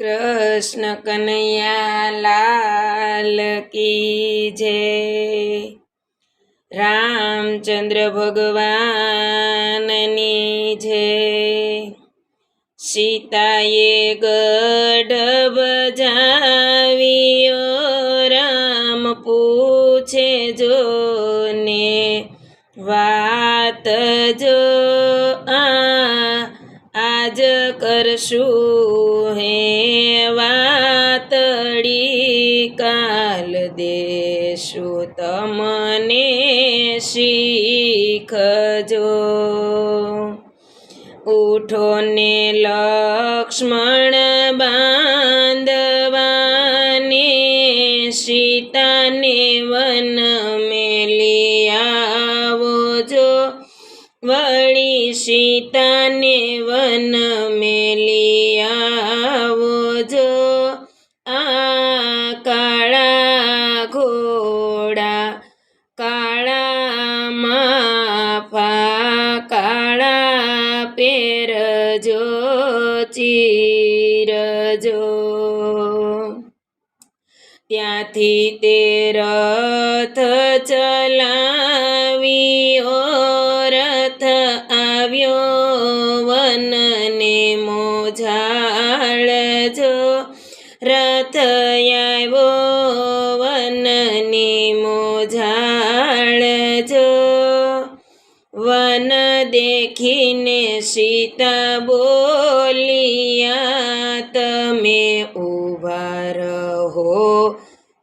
કૃષ્ણ કનૈયા લાલ કી જય રામચંદ્ર ભગવાનની જય સીતાએ ગઢ બજાવ્યો, રામ પૂછે જો ને વાત જો આ, આજ કરશું હે? કાલ દેશું તમને શીખજો. ઉઠો ને લક્ષ્મણ બાંધવાને, સીતાને વન મેલી આવો જો વળી સીતાને વન મેલી આવો ત્યાંથી તે રથ ચલાવ્યો રથ આવ્યો વનને મોઝાળજો રથ આવ્યો વનની મોઝાળજો વન દેખીને સીતા બોલિયા, તમે રહો.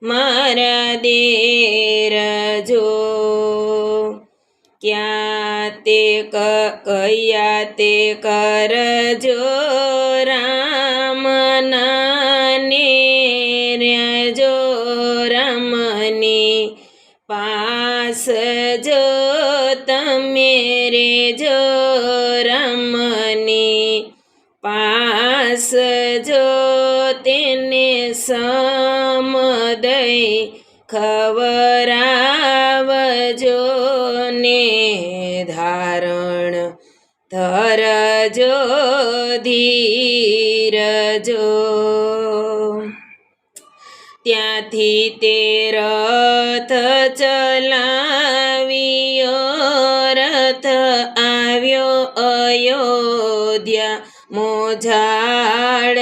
મારા દેરજો ક્યાં તે કયા તે કરજો? રામ નાને રજો રામની પાસ જો તમે રે જો રામની પાસ જો તેને સમદય ખવરાવજો ને ધારણ ધરજો ધીરજો. ત્યાંથી તે રથ ચલાવ્યો રથ આવ્યો અયોધ્યા મોઝાળ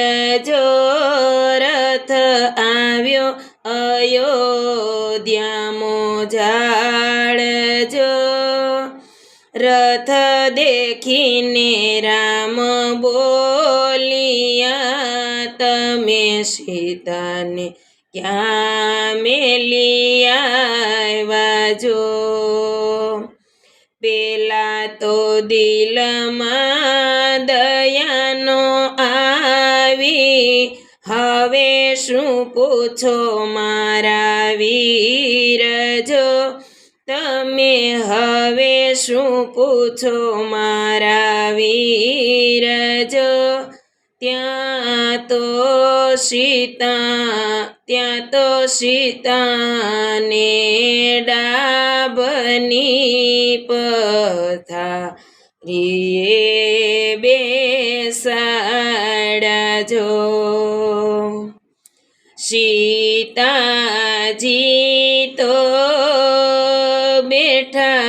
દેખીને રામ બોલિયા, તમે સીતાને ક્યાં મેલિયા જો? પેલા તો દિલમાં દયાનો આવી, હવે શું પૂછો મારા વીર જો? તમે હવે શું પૂછો મારા વીરજો ત્યાં તો સીતા ત્યાં તો સીતાને ડાબની પથારીએ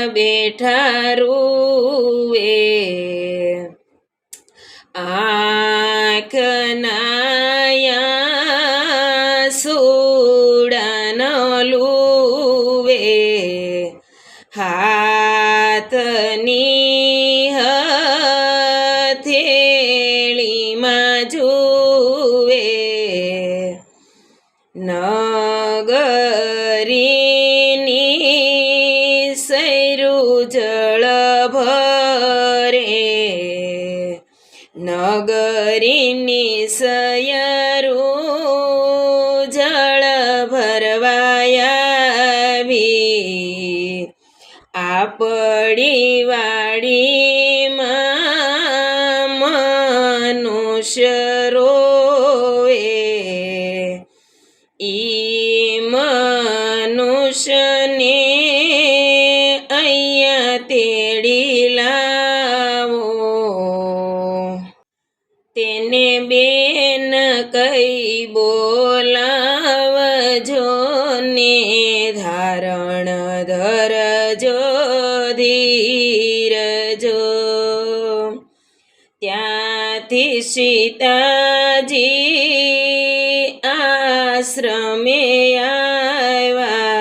બેઠા રૂએ આંખ સૈરું જળ ભરે. નગરીની સયરું જળ ભરવાયાવી આપડી વાડીમાં મનુષ્ય રોવે. ઈ મનુષ્યને કઈ બોલાવજો ને ધારણ ધરજો, ધીરજો. ત્યાંથી સીતાજી આશ્રમે આવ્યા.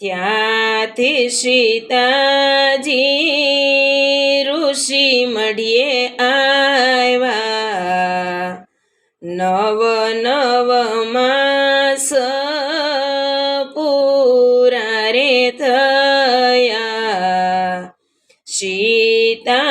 ત્યાંથી સીતાજી ઋષિ મળીએ આવ્યા નવ નવ માસ પૂરા રે થયા સીતાજીને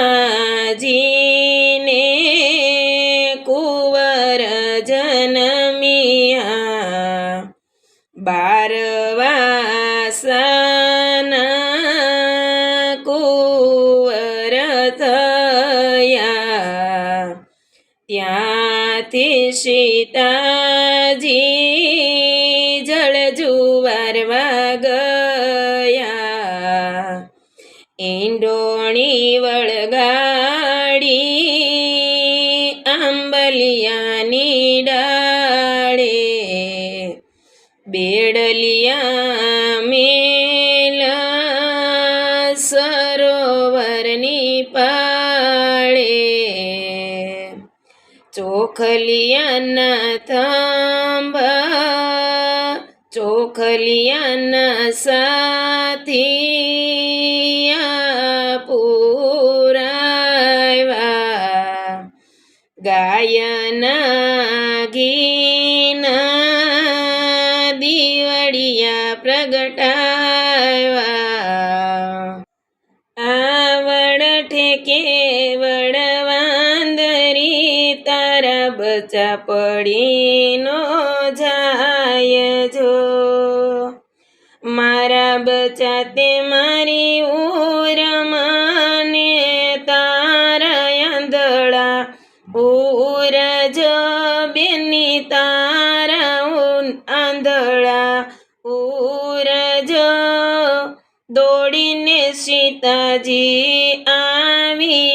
ઈંડોણી વળગાડી આંબલિયાની ડાળે બેડલિયા મેલા સરોવરની પાળે ચોખલિયાના થાંભા ચોખલિયાના સાથી તારા પડીનો જાય જો. મારા બચા તે મારી ઉરમાને તારા આંધળા જો બેની તારા આંધળા જો દોડીને સીતાજી આવ્યા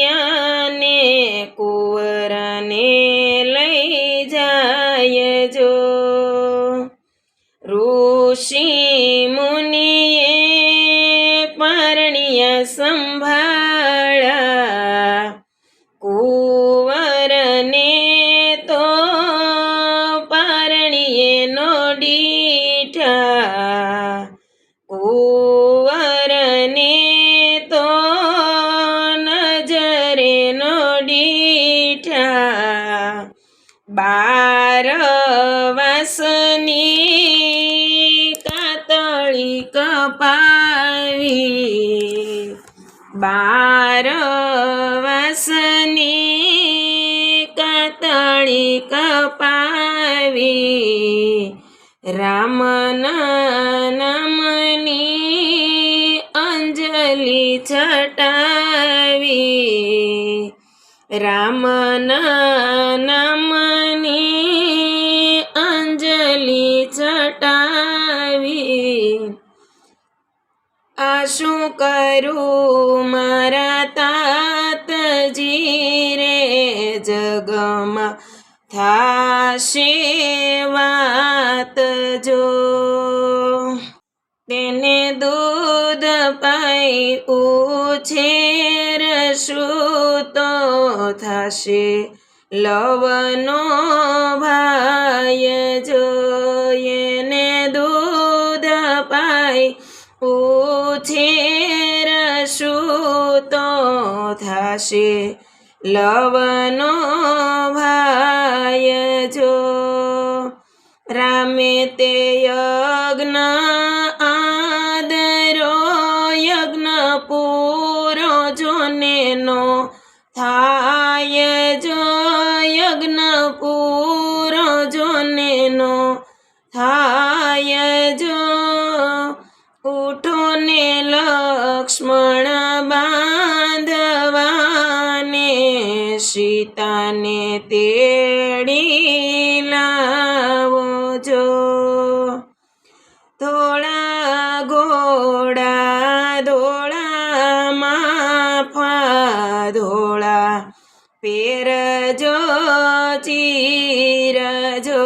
બાર વસની કતળી કપાવી. રામના નામની અંજલિ છટાવી. રામના શું કરું મારા તાતજી રે જગમાં થાશે વાત જો. તેને દૂધ પાઈ ઉછેર શું તો થશે? લવનો ભાઈ જોઈને થશે? લવનો ભાય જો રામે તે યજ્ઞ આદરો, યજ્ઞ પૂરો જોનેનો થાય જો, યજ્ઞ પૂરો જોનેનો થાય જો. ઉઠો ને લક્ષ્મણ તેડી લાવો જો ધોળા ઘોડા ધોળા માફા ધોળા પેરજો ચીરજો.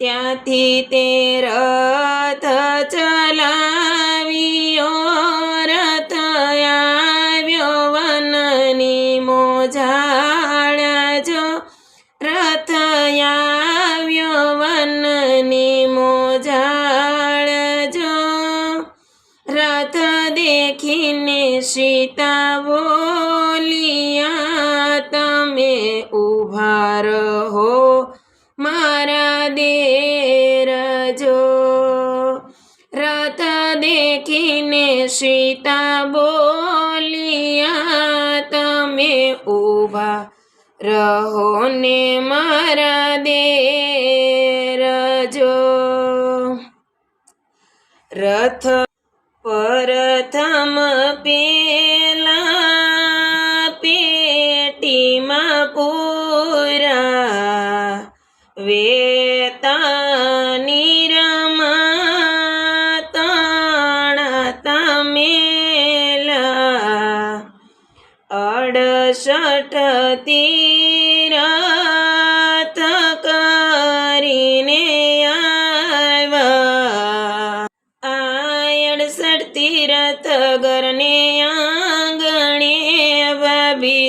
ત્યાંથી તે રથ ચલાવ્યો. રહો મારા દેર જો. રથ દેખીને સીતા બોલિયા, તમે ઊભા રહો ને મારા દેર જો. રથ પ્રથમ પેલા પેટીમાં પૂરા તીરથ કરીને આવ્યા. આયડસઠ તીરથ ગરને આંગણે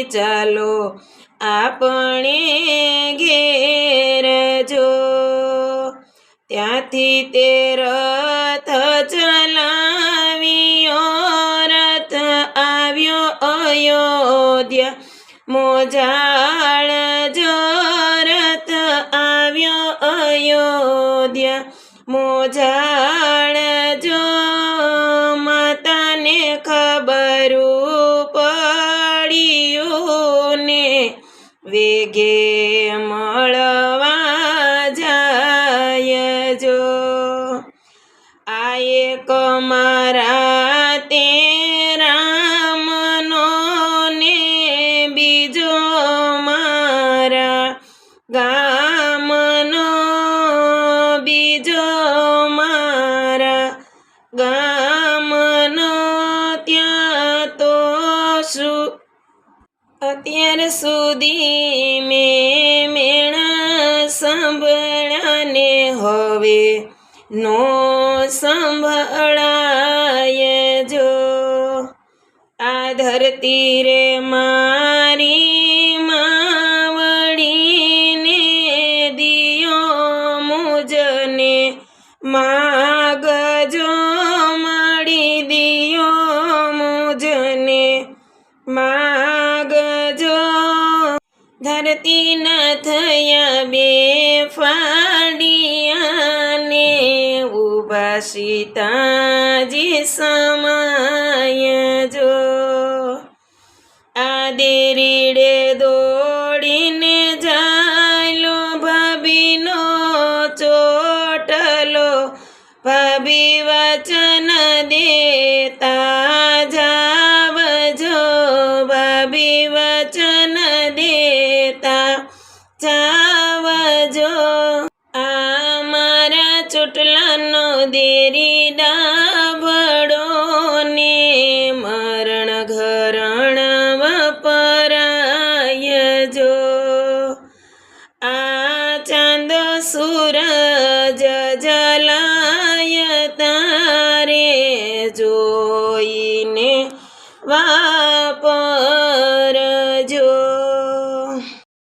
ચાલો આપણે ઘેર જો. ત્યાંથી તે મોજાળ જોરત આવ્યો અયોધ્યા. મોજાળ જો માતાને ખબરું પડ્યું ને. વેગે મળવા ગામનો બીજો મારા ગામનો ત્યાં તો શું? અત્યાર સુધી મેં મેણા સાંભળાને હવે નો સંભળાય જો. આ ધરતી રે મારી માવડીને ઊભા સીતાજી ચોટલાનો દેરી